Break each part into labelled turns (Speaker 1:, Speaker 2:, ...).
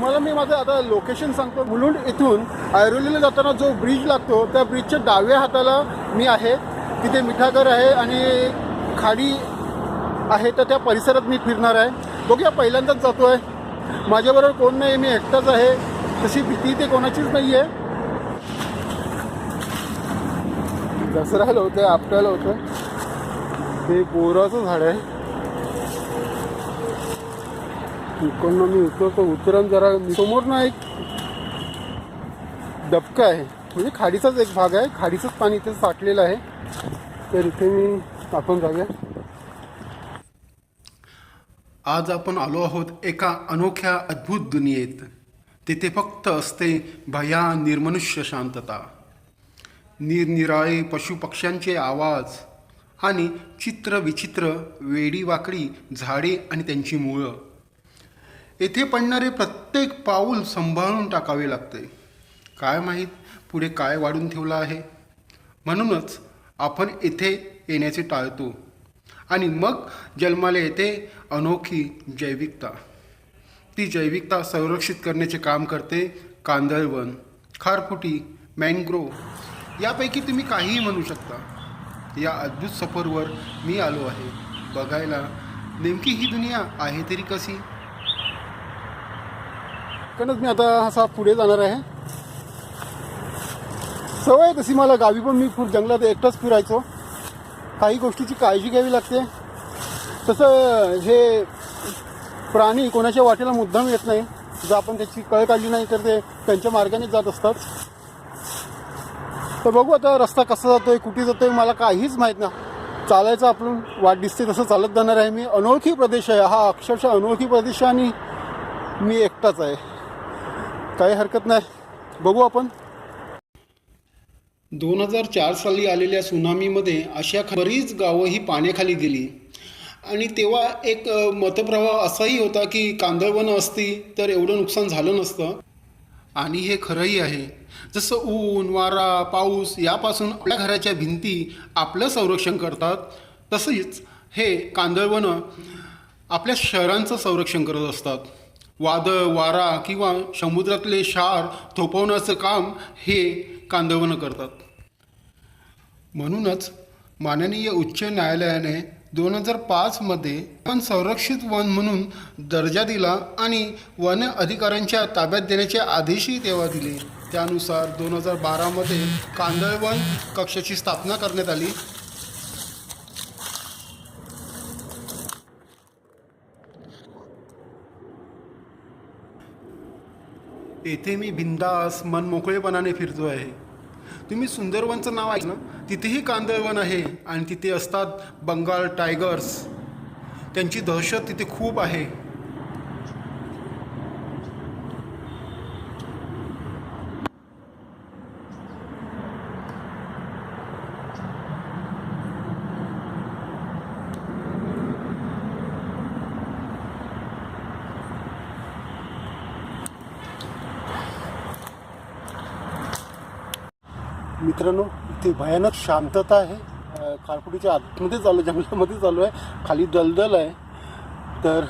Speaker 1: तुम्हाला मी माझं आता लोकेशन सांगतो. मुलुंड इथून ऐरोलीला जाताना जो ब्रिज लागतो त्या ब्रिजच्या डाव्या हाताला मी आहे. तिथे मिठागर आहे आणि खाडी आहे तर त्या परिसरात मी फिरणार आहे. बघूया पहिल्यांदाच जातो आहे माझ्याबरोबर कोण नाही मी एकटाच आहे. तशी भीती ते कोणाचीच नाही आहे दसऱ्याला होतं आपल्याला होतं हे बोराचं झाड आहे. इकडनं मी उतरतो उतरण जरा समोर ना एक डबका आहे. म्हणजे खाडीचाच एक भाग आहे. खाडीचंच पाणी इथे साठलेलं आहे. तर इथे मी आपण जाऊया आज आपण आलो आहोत एका अनोख्या अद्भुत दुनियेत. तिथे फक्त असते भया निर्मनुष्य शांतता. निरनिराळे पशुपक्ष्यांचे आवाज आणि चित्र विचित्र वेडी वाकडी झाडे आणि त्यांची मुळं. येथे पडणारे प्रत्येक पाऊल सांभाळून टाकावे लागते. काय माहीत पुढे काय वाढून ठेवलं आहे? म्हणूनच आपण येथे येण्याचे टाळतो. आणि मग जन्माला येते अनोखी जैविकता. ती जैविकता संरक्षित करण्याचे काम करते कांदळवन खारफुटी मॅनग्रोव्ह यापैकी तुम्ही काहीही म्हणू शकता. या अद्भुत सफरवर मी आलो आहे. बघायला नेमकी ही दुनिया आहे तरी कशी? कणच मी आता असा पुढे जाणार आहे. सवय तशी मला गावी पण मी फुल जंगलात एकटाच फिरायचो. काही गोष्टीची काळजी घ्यावी लागते. तसं हे प्राणी कोणाच्या वाटेला मुद्दाम येत नाही. जर आपण त्याची कळ काढली नाही तर ते त्यांच्या मार्गाने जात असतात. तर बघू आता रस्ता कसा जातोय कुठे जातोय मला काहीच माहीत ना चालायचं आपण वाट दिसते तसं चालत जाणार आहे मी. अनोळखी प्रदेश आहे हा अक्षरशः अनोळखी प्रदेश आहे आणि मी एकटाच आहे. काही हरकत नाही. बघू आपण. दोन हजार चार साली आलेल्या सुनामीमध्ये अशा बरीच गावं ही पाण्याखाली गेली. आणि तेव्हा एक मतप्रवाह असाही होता की कांदळवनं असती तर एवढं नुकसान झालं नसतं. आणि हे खरंही आहे. जसं ऊन वारा पाऊस यापासून आपल्या घराच्या भिंती आपलं संरक्षण करतात तसेच हे कांदळवनं आपल्या शहरांचं संरक्षण करत असतात. वादळ वारा किंवा समुद्रातले क्षार थोपवण्याचं काम हे कांदवनं करतात. म्हणूनच माननीय उच्च न्यायालयाने दोन हजार पाचमध्ये पण संरक्षित वन म्हणून दर्जा दिला आणि वन अधिकाऱ्यांच्या ताब्यात देण्याचे आदेशही तेव्हा दिले. त्यानुसार दोन हजार बारामध्ये कांदळवन कक्षाची स्थापना करण्यात आली. येथे मी बिंदास मन मोकळेपणाने फिरतो आहे. तुम्ही सुंदरवनचं नाव ऐकलं? तिथेही कांदळवन आहे आणि तिथे असतात बंगाल टायगर्स. त्यांची दहशत तिथे खूप आहे. मित्रांनो इथे भयानक शांतता आहे. अ, आतमध्ये चालू जंगलामध्ये चालू आहे खाली दलदल आहे. तर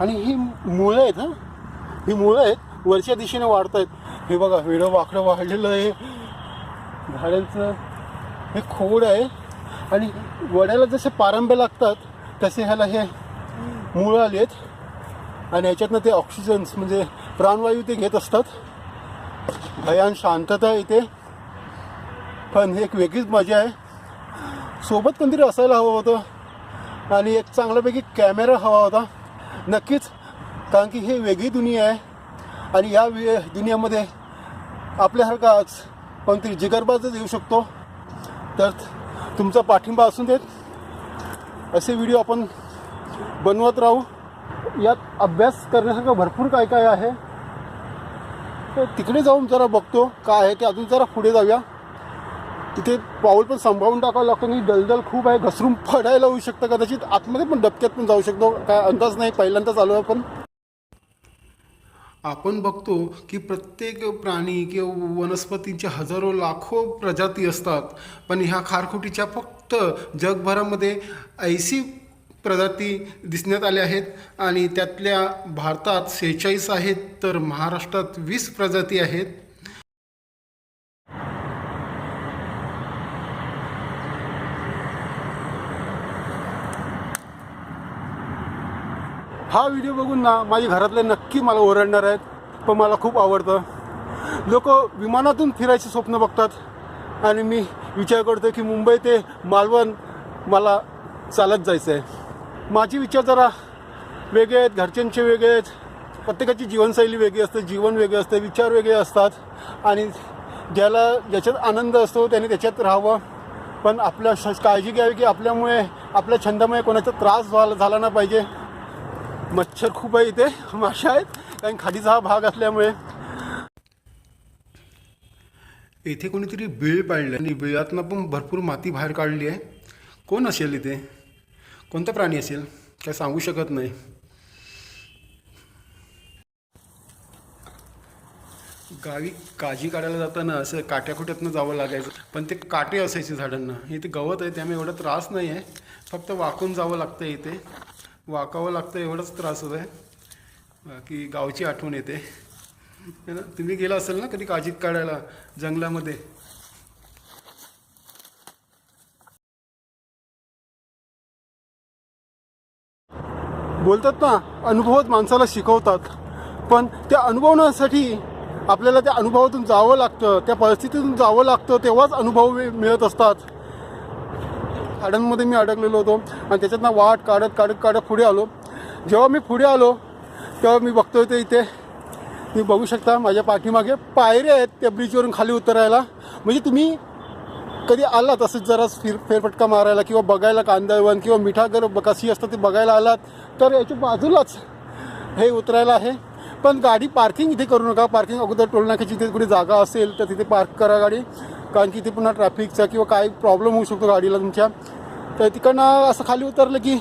Speaker 1: आणि ही मुळं आहेत हां? ही मुळं आहेत वरच्या दिशेने वाढत आहेत हे बघा वेडं वाकडं वाढलेलं आहे. झाडांचं हे खोड आहे. आणि वड्याला जसे पारंबे लागतात तसे ह्याला हे मुळं आली आहेत. आणि ह्याच्यातनं ते ऑक्सिजन्स म्हणजे प्राणवायू ते घेत असतात. भयान शांतता इथे. पण एक वेगळीच मजा आहे. सोबत कोणतरी असायला हवं होतं. आणि एक चांगल्यापैकी कॅमेरा हवा होता. नक्कीच कारण की ही वेगळी दुनिया आहे. आणि या वे दुनियामध्ये आपल्यासारखाच आज कोणतरी जिगरबाजच येऊ शकतो. तर तुमचा पाठिंबा असून देत असे व्हिडिओ आपण बनवत राहू. यात अभ्यास करण्यासारखं भरपूर काय काय आहे. तर तिकडे जाऊन जरा बघतो काय आहे ते अजून जरा पुढे जाऊया. तिथे पाऊल पण सांभाळून टाकावं लागतं आणि दलदल खूप आहे. घसरून पडायला होऊ शकतं कदाचित. आतमध्ये पण डबक्यात पण जाऊ शकतो. काय अंदाज नाही. पहिल्यांदाच आलो आपण. आपण बघतो की प्रत्येक प्राणी किंवा वनस्पतींच्या हजारो लाखो प्रजाती असतात. पण ह्या खारखुटीच्या फक्त जगभरामध्ये ऐसी प्रजाती दिसण्यात आल्या आहेत. आणि त्यातल्या भारतात सेहेचाळीस आहेत तर महाराष्ट्रात वीस प्रजाती आहेत. हा व्हिडिओ बघून ना माझे घरातले नक्की मला ओरडणार आहेत पण मला खूप आवडतं. लोक विमानातून फिरायचे स्वप्न बघतात आणि मी विचार करतो की मुंबई ते मालवण मला चालत जायचं आहे माझे विचार जरा वेगळे आहेत घरच्यांचे वेगळे आहेत प्रत्येकाची जीवनशैली वेगळी असते जीवन वेगळे असते विचार वेगळे असतात आणि ज्याला ज्याच्यात आनंद असतो त्याने त्याच्यात राहावं. पण आपल्या श- काळजी घ्यावी की आपल्यामुळे आपल्या छंदामुळे कोणाचा त्रास झाला झाला नाही पाहिजे. मच्छर खूप आहे इथे माशा आहेत. कारण खाडीचा हा भाग असल्यामुळे. इथे कोणीतरी बिळ पाडलं आणि बिळातनं पण भरपूर माती बाहेर काढली आहे. कोण असेल इथे? कोणता प्राणी असेल? काय सांगू शकत नाही. गावी काजी काढायला जाताना असं काट्याकुट्यातनं जावं लागायचं. पण ते काटे असायचे झाडांना. इथे गवत आहे त्यामुळे एवढा त्रास नाही आहे फक्त वाकून जावं लागतं इथे. वाकावं लागतं एवढाच त्रास होत आहे बाकी गावची आठवण येते. ना? तुम्ही गेला असेल ना कधी काजीत काढायला जंगलामध्ये? बोलतात ना अनुभवच माणसाला शिकवतात. पण त्या अनुभवण्यासाठी आपल्याला त्या अनुभवातून जावं लागतं त्या परिस्थितीतून जावं लागतं तेव्हाच अनुभव मिळत असतात. झाडांमध्ये मी अडकलेलो होतो आणि त्याच्यातनं वाट काढत काढत काढत पुढे आलो. जेव्हा मी पुढे आलो तेव्हा मी बघतोय ते इथे. तुम्ही बघू शकता माझ्या पाठीमागे पायऱ्या आहेत त्या ब्रिजवरून खाली उतरायला. म्हणजे तुम्ही कधी आलात असंच जरा फिर फेरफटका मारायला किंवा बघायला कांदळवन किंवा मिठागर कशी असतं ते बघायला आलात तर याच्या बाजूलाच हे उतरायला आहे. पण गाडी पार्किंग इथे करू नका. पार्किंग अगोदर टोलनाक्याची तिथे कुठे जागा असेल तर तिथे पार्क करा गाडी. कारण की इथे पुन्हा ट्रॅफिकचा किंवा काय प्रॉब्लेम होऊ शकतो गाडीला तुमच्या. तर तिकडनं असं खाली उतरलं की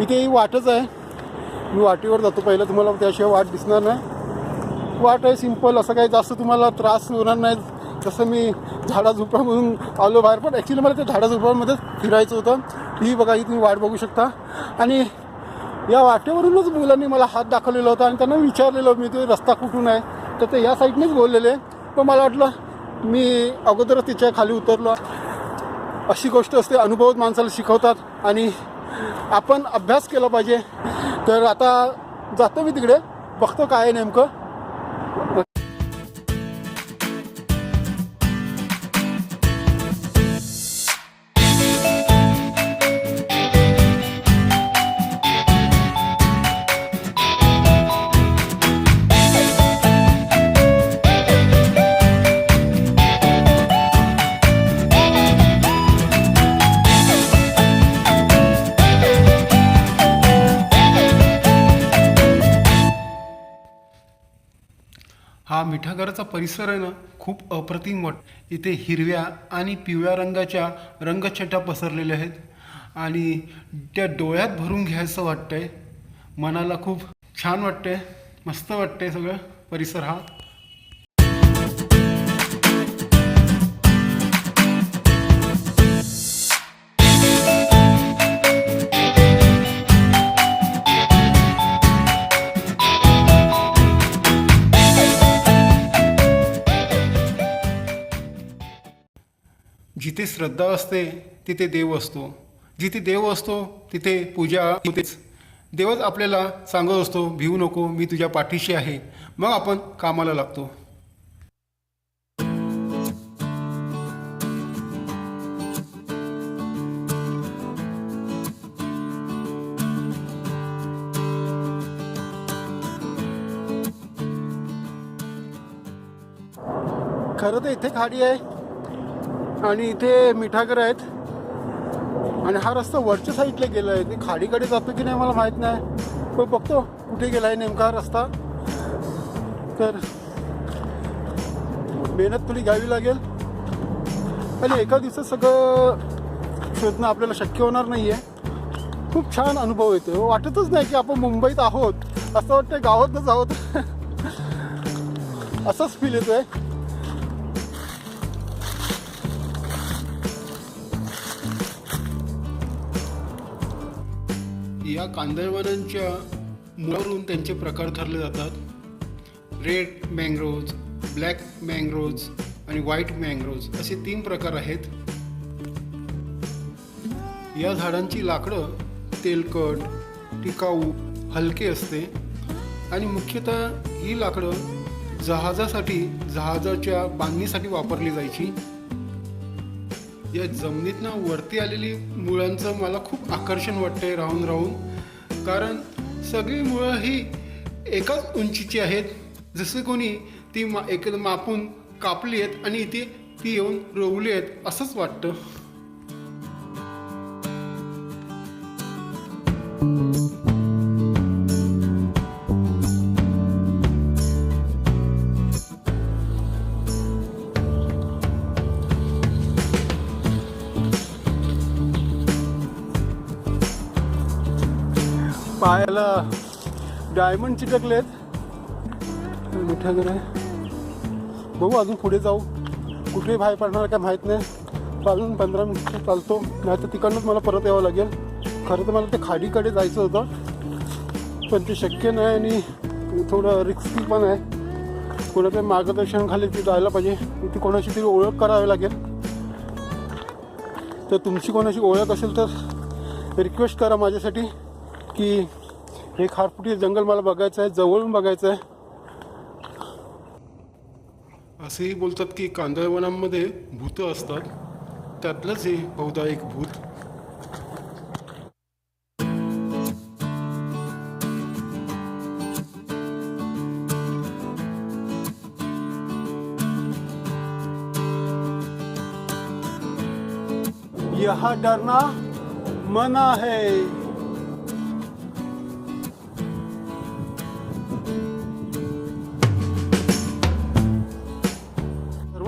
Speaker 1: इथे वाटच आहे. मी वाटेवर जातो पहिलं तुम्हाला त्याशिवाय वाट दिसणार नाही. वाट आहे सिंपल असं काही जास्त तुम्हाला त्रास होणार नाही. जसं मी झाडाझुपडामधून आलो बाहेर पण ॲक्च्युली मला त्या झाडाझुपडांमध्येच फिरायचं होतं. ही बघा ही तुम्ही वाट बघू शकता. आणि या वाटेवरूनच मुलांनी मला हात दाखवलेला होता आणि त्यांना विचारलेलं मी ते रस्ता कुठून आहे? तर ते या साईडनेच बोललेले. पण मला वाटलं मी अगोदरच तिच्या खाली उतरलो. अशी गोष्ट असते अनुभवत माणसाला शिकवतात आणि आपण अभ्यास केला पाहिजे. तर आता जातो मी तिकडे बघतो काय नेमकं. मिठागराचा परिसर आहे ना खूप अप्रतिम वाट. इथे हिरव्या आणि पिवळ्या रंगाच्या रंगछटा पसरलेल्या आहेत आणि त्या डोळ्यात भरून घ्यायचं वाटतंय. मनाला खूप छान वाटतंय. मस्त वाटतंय सगळं. परिसर हा. जिथे श्रद्धा असते तिथे देव असतो. जिथे देव असतो तिथे पूजा होतेच. देवच आपल्याला सांगत असतो भिवू नको मी तुझ्या पाठीशी आहे. मग आपण कामाला लागतो. खरं तर इथे खाडी आहे. आणि इथे मिठागर आहेत. आणि हा रस्ता वरच्या साईडला गेला आहे. खाडीकडे जातो की नाही मला माहीत नाही. पण बघतो कुठे गेला आहे नेमका हा रस्ता. तर मेहनत थोडी घ्यावी लागेल. आणि एका दिवसात सगळं शोधणं आपल्याला शक्य होणार नाही आहे खूप छान अनुभव येतो वाटतच नाही की आपण मुंबईत आहोत. असं वाटतं गावातच आहोत. असंच फील येतो आहे ह्या कांदळवनांच्या मुळावरून त्यांचे प्रकार ठरले जातात. रेड मँग्रोव्ज ब्लॅक मँग्रोव्ज आणि व्हाईट मँग्रोव्ज असे तीन प्रकार आहेत. या झाडांची लाकडं तेलकट टिकाऊ हलके असते आणि मुख्यतः ही लाकडं जहाजासाठी जहाजाच्या बांधणीसाठी वापरली जायची. या जमिनीतनं वरती आलेली मुळांचं मला खूप आकर्षण वाटतंय राहून राहून. कारण सगळी मुळं ही एकाच उंचीची आहेत. जसं कोणी ती मा एक मापून कापली आहेत आणि ती ती येऊन रोवली आहेत असंच वाटतं. पायाला डायमंड चिटकलेत. मिठा घर आहे बघू अजून पुढे जाऊ. कुठे बाहेर पडणार काय माहीत नाही. चालून पंधरा मिनिट चालतो. नाही तर तिकडनंच मला परत यावं लागेल. खरं तर मला ते खाडीकडे जायचं होतं. पण ते शक्य नाही आणि थोडं रिस्की पण आहे. कोणाच्या मार्गदर्शनाखाली ती जायला पाहिजे. ती कोणाशी तरी ओळख करावी लागेल. तर तुमची कोणाशी ओळख असेल तर रिक्वेस्ट करा माझ्यासाठी. की हे खारफुटी जंगल मला बघायचं आहे जवळून बघायचं आहे असेही बोलतात की कांदळवनांमध्ये भूतं असतात. त्यातलंच हे बहुधा एक भूत. यह डरना मना है।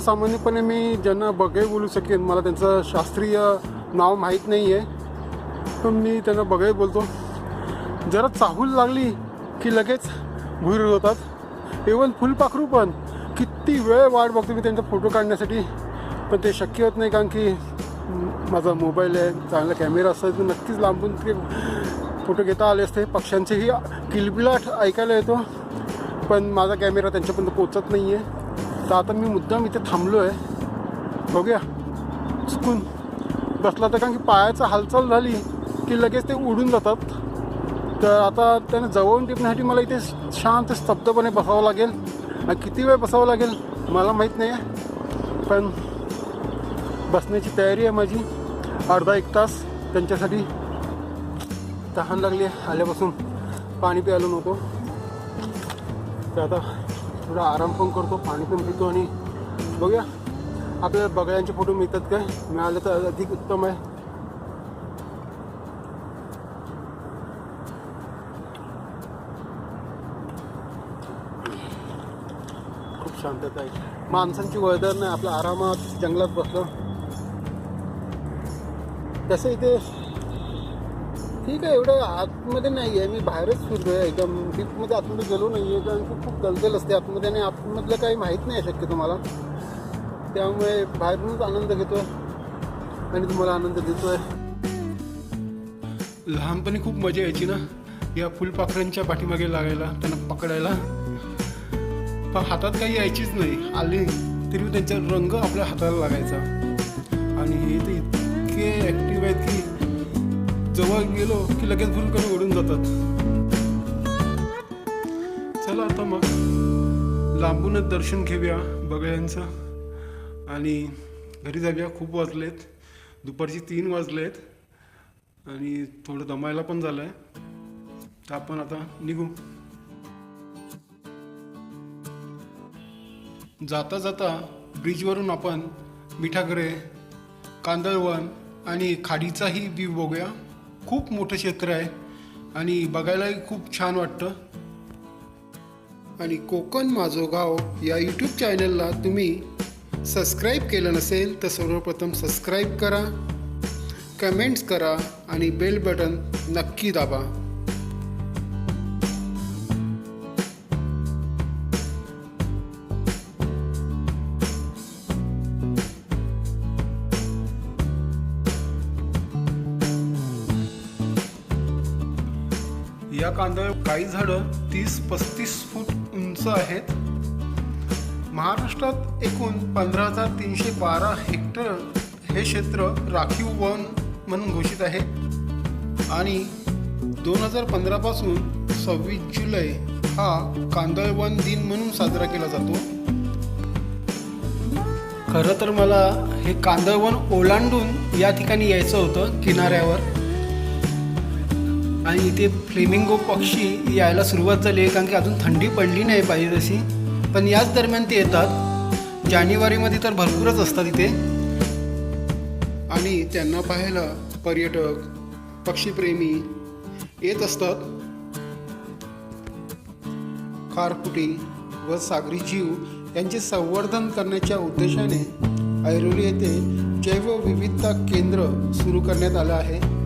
Speaker 1: सर्वसामान्यपणे मी ज्यांना बघाई बोलू शकेन मला त्यांचं शास्त्रीय नाव माहीत नाही आहे पण मी त्यांना बघाई बोलतो. जरा चाहूल लागली की लगेच भुईर होतात. इवन फुलपाखरू पण. किती वेळ वाट बघतो मी त्यांचा फोटो काढण्यासाठी. पण ते शक्य होत नाही कारण की माझा मोबाईल आहे चांगला कॅमेरा असता तर नक्कीच लांबून ते फोटो घेता आले असते. पक्ष्यांचेही किलबिलाट ऐकायला येतो. पण माझा कॅमेरा त्यांच्यापर्यंत पोचत नाही आहे तर आता मी मुद्दाम इथे थांबलो आहे बघूया. चुकून बसला तर कारण की पायाचा हालचाल झाली की लगेच ते उडून जातात. तर आता त्यानं जवळून टिपण्यासाठी मला इथे शांत स्तब्धपणे बसावं लागेल. आणि किती वेळ बसावं लागेल मला माहीत नाही आहे पण बसण्याची तयारी आहे माझी. अर्धा एक तास त्यांच्यासाठी तहान लागली आहे आल्यापासून. पाणी प्यायलो नको. तर आता थोडा आराम पण करतो पाणी पण पितो आणि बघूया. आपल्याला बगळ्यांचे फोटो मिळतात काय? मिळाले तर अधिक उत्तम आहे. खूप शांतता आहे. माणसांची वळदर नाही आपल्या आरामात जंगलात बसलो. तसं इथे ठीक आहे एवढं आतमध्ये नाही आहे मी बाहेरच फिरतोय एकदम डीपमध्ये आतमध्ये गेलो नाही आहे कारण की खूप दलदल असते आतमध्ये आणि आतमधलं काही माहीत नाही आहे शक्य तुम्हाला. त्यामुळे बाहेरूनच आनंद घेतो आहे आणि तुम्हाला आनंद देतोय. लहानपणी खूप मजा यायची ना या फुलपाखरांच्या पाठीमागे लागायला त्यांना पकडायला. पण हातात काही यायचीच नाही. आली तरी त्यांचा रंग आपल्या हाताला लागायचा. आणि हे तर इतके ॲक्टिव्ह आहेत की जवळ गेलो की लगेच भुलकन उडून जातात. चला आता मग लांबूनच दर्शन घेऊया बगळ्यांचं. आणि घरी जाऊया खूप वाजलेत. दुपारची तीन वाजलेत. आणि थोडं दमायला पण झालं आहे तर आपण आता निघू. जाता जाता ब्रिजवरून आपण मिठागरे कांदळवन आणि खाडीचाही व्ह्यू बघूया. खूप मोठं क्षेत्र आहे आणि बघायलाही खूप छान वाटतं. आणि कोकण माझो गाव या यूट्यूब चॅनलला तुम्ही सबस्क्राईब केलं नसेल तर सर्वप्रथम सबस्क्राईब करा कमेंट्स करा आणि बेल बटन नक्की दाबा. या कांदळ काही झाडं तीस पस्तीस फूट उंच आहेत. महाराष्ट्रात एकूण पंधरा हजार तीनशे बारा हेक्टर हे क्षेत्र राखीव वन म्हणून घोषित आहे. आणि दोन हजार पंधरापासून सव्वीस जुलै हा कांदळ वन दिन म्हणून साजरा केला जातो. खरं तर मला हे कांदळवन ओलांडून या ठिकाणी यायचं होतं किनाऱ्यावर. आणि इथे फ्लेमिंगो पक्षी यायला सुरुवात झाली आहे कारण की अजून थंडी पडली नाही पाहिजे तशी. पण याच दरम्यान ते येतात. जानेवारीमध्ये तर भरपूरच असतात इथे. आणि त्यांना पाहायला पर्यटक पक्षीप्रेमी येत असतात. खारकुटी व सागरी जीव यांचे संवर्धन करण्याच्या उद्देशाने ऐरोली येथे जैवविविधता केंद्र सुरू करण्यात आलं आहे.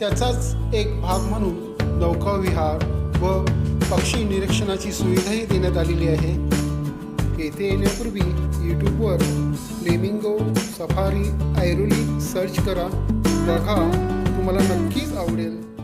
Speaker 1: त्याचाच एक भाग म्हणून नौकाविहार व पक्षी निरीक्षणाची सुविधाही देण्यात आलेली आहे. येथे येण्यापूर्वी यूट्यूबवर फ्लेमिंगो सफारी ऐरोली सर्च करा. बघा तुम्हाला नक्कीच आवडेल.